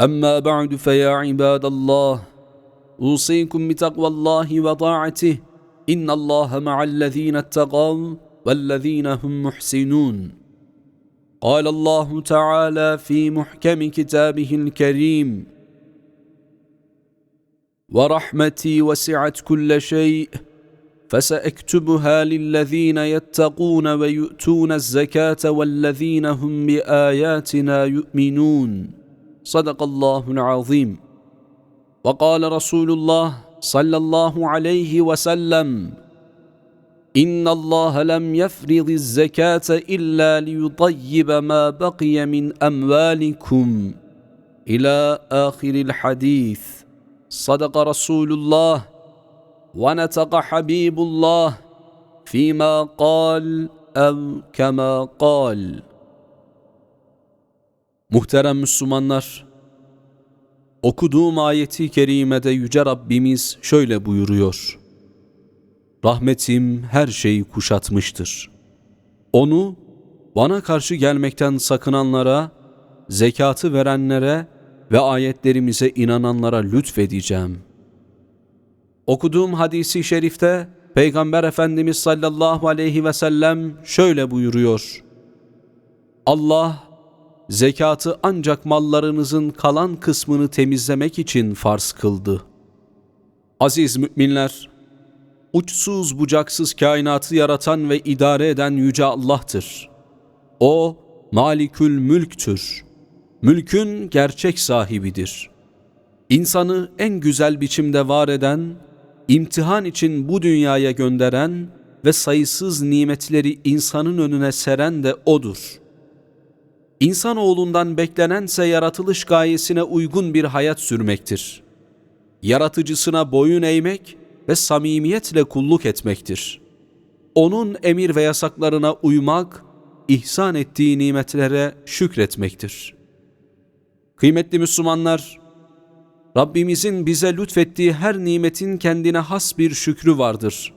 أما بعد فيا عباد الله أوصيكم بتقوى الله وطاعته. إن الله مع الذين اتقوا والذين هم محسنون. قال الله تعالى في محكم كتابه الكريم ورحمتي وسعت كل شيء فسأكتبها للذين يتقون ويؤتون الزكاة والذين هم بآياتنا يؤمنون. صدق الله العظيم. وقال رسول الله صلى الله عليه وسلم إن الله لم يفرض الزكاة إلا ليطيب ما بقي من أموالكم. إلى آخر الحديث. صدق رسول الله. ونطق حبيب الله فيما قال أو كما قال. Muhterem Müslümanlar, okuduğum ayeti kerimede Yüce Rabbimiz şöyle buyuruyor. Rahmetim her şeyi kuşatmıştır. Onu bana karşı gelmekten sakınanlara, zekatı verenlere ve ayetlerimize inananlara lütfedeceğim. Okuduğum hadisi şerifte Peygamber Efendimiz sallallahu aleyhi ve sellem şöyle buyuruyor. Allah zekatı ancak mallarınızın kalan kısmını temizlemek için farz kıldı. Aziz müminler, uçsuz bucaksız kainatı yaratan ve idare eden Yüce Allah'tır. O, malikül mülktür. Mülkün gerçek sahibidir. İnsanı en güzel biçimde var eden, imtihan için bu dünyaya gönderen ve sayısız nimetleri insanın önüne seren de O'dur.'' İnsanoğlundan beklenense yaratılış gayesine uygun bir hayat sürmektir. Yaratıcısına boyun eğmek ve samimiyetle kulluk etmektir. Onun emir ve yasaklarına uymak, ihsan ettiği nimetlere şükretmektir. Kıymetli Müslümanlar, Rabbimizin bize lütfettiği her nimetin kendine has bir şükrü vardır.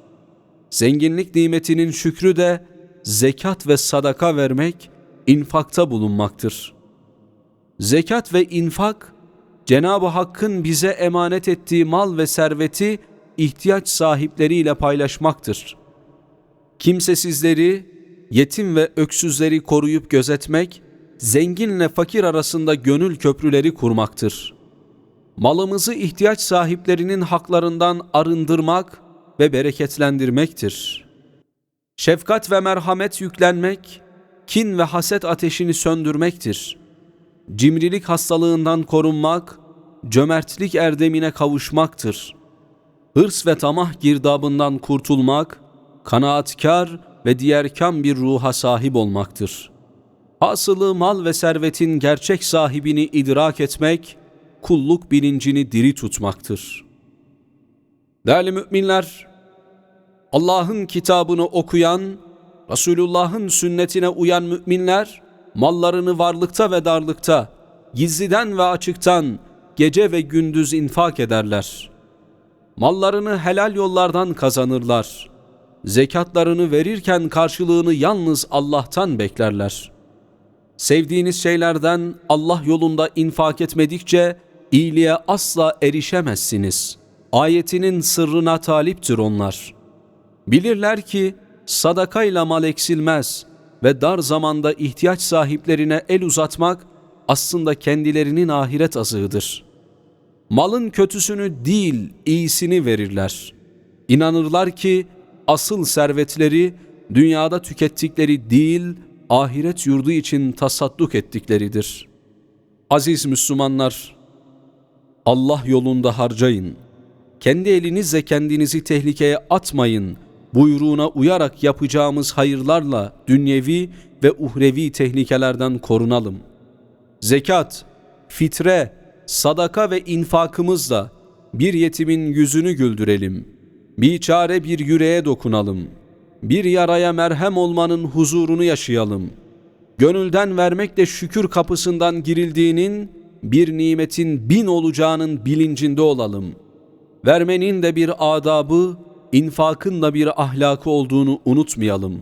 Zenginlik nimetinin şükrü de zekat ve sadaka vermek, infakta bulunmaktır. Zekat ve infak, Cenab-ı Hakk'ın bize emanet ettiği mal ve serveti ihtiyaç sahipleriyle paylaşmaktır. Kimsesizleri, yetim ve öksüzleri koruyup gözetmek, zenginle fakir arasında gönül köprüleri kurmaktır. Malımızı ihtiyaç sahiplerinin haklarından arındırmak ve bereketlendirmektir. Şefkat ve merhamet yüklenmek, kin ve haset ateşini söndürmektir. Cimrilik hastalığından korunmak, cömertlik erdemine kavuşmaktır. Hırs ve tamah girdabından kurtulmak, kanaatkar ve diğer kam bir ruha sahip olmaktır. Hasılı mal ve servetin gerçek sahibini idrak etmek, kulluk bilincini diri tutmaktır. Değerli müminler, Allah'ın kitabını okuyan, Resulullah'ın sünnetine uyan müminler mallarını varlıkta ve darlıkta, gizliden ve açıktan, gece ve gündüz infak ederler. Mallarını helal yollardan kazanırlar. Zekatlarını verirken karşılığını yalnız Allah'tan beklerler. Sevdiğiniz şeylerden Allah yolunda infak etmedikçe iyiliğe asla erişemezsiniz. Ayetinin sırrına taliptir onlar. Bilirler ki sadakayla mal eksilmez ve dar zamanda ihtiyaç sahiplerine el uzatmak aslında kendilerinin ahiret azığıdır. Malın kötüsünü değil, iyisini verirler. İnanırlar ki asıl servetleri dünyada tükettikleri değil, ahiret yurdu için tasadduk ettikleridir. Aziz Müslümanlar, Allah yolunda harcayın. Kendi elinizle kendinizi tehlikeye atmayın.'' Buyruğuna uyarak yapacağımız hayırlarla dünyevi ve uhrevi tehlikelerden korunalım. Zekat, fitre, sadaka ve infakımızla bir yetimin yüzünü güldürelim. Bir çare bir yüreğe dokunalım. Bir yaraya merhem olmanın huzurunu yaşayalım. Gönülden vermekle şükür kapısından girildiğinin, bir nimetin bin olacağının bilincinde olalım. Vermenin de bir adabı, infakın da bir ahlakı olduğunu unutmayalım.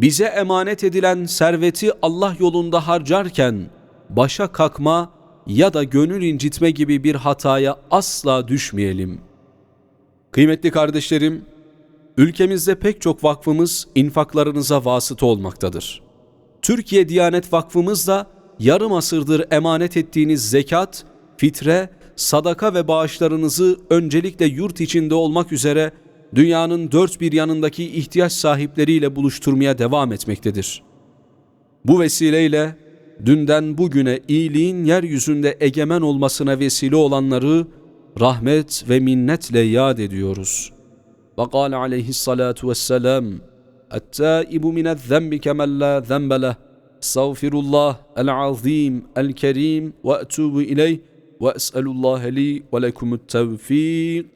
Bize emanet edilen serveti Allah yolunda harcarken, başa kakma ya da gönül incitme gibi bir hataya asla düşmeyelim. Kıymetli kardeşlerim, ülkemizde pek çok vakfımız infaklarınıza vasıta olmaktadır. Türkiye Diyanet Vakfımız da yarım asırdır emanet ettiğiniz zekat, fitre, sadaka ve bağışlarınızı öncelikle yurt içinde olmak üzere dünyanın dört bir yanındaki ihtiyaç sahipleriyle buluşturmaya devam etmektedir. Bu vesileyle dünden bugüne iyiliğin yeryüzünde egemen olmasına vesile olanları rahmet ve minnetle yad ediyoruz. Ve kâle aleyhissalâtu vesselam, التائب من الذنب كمن لا ذنب له استغفر الله العظيم الكريم واتوب اليه واسال الله لي ولكم التوفيق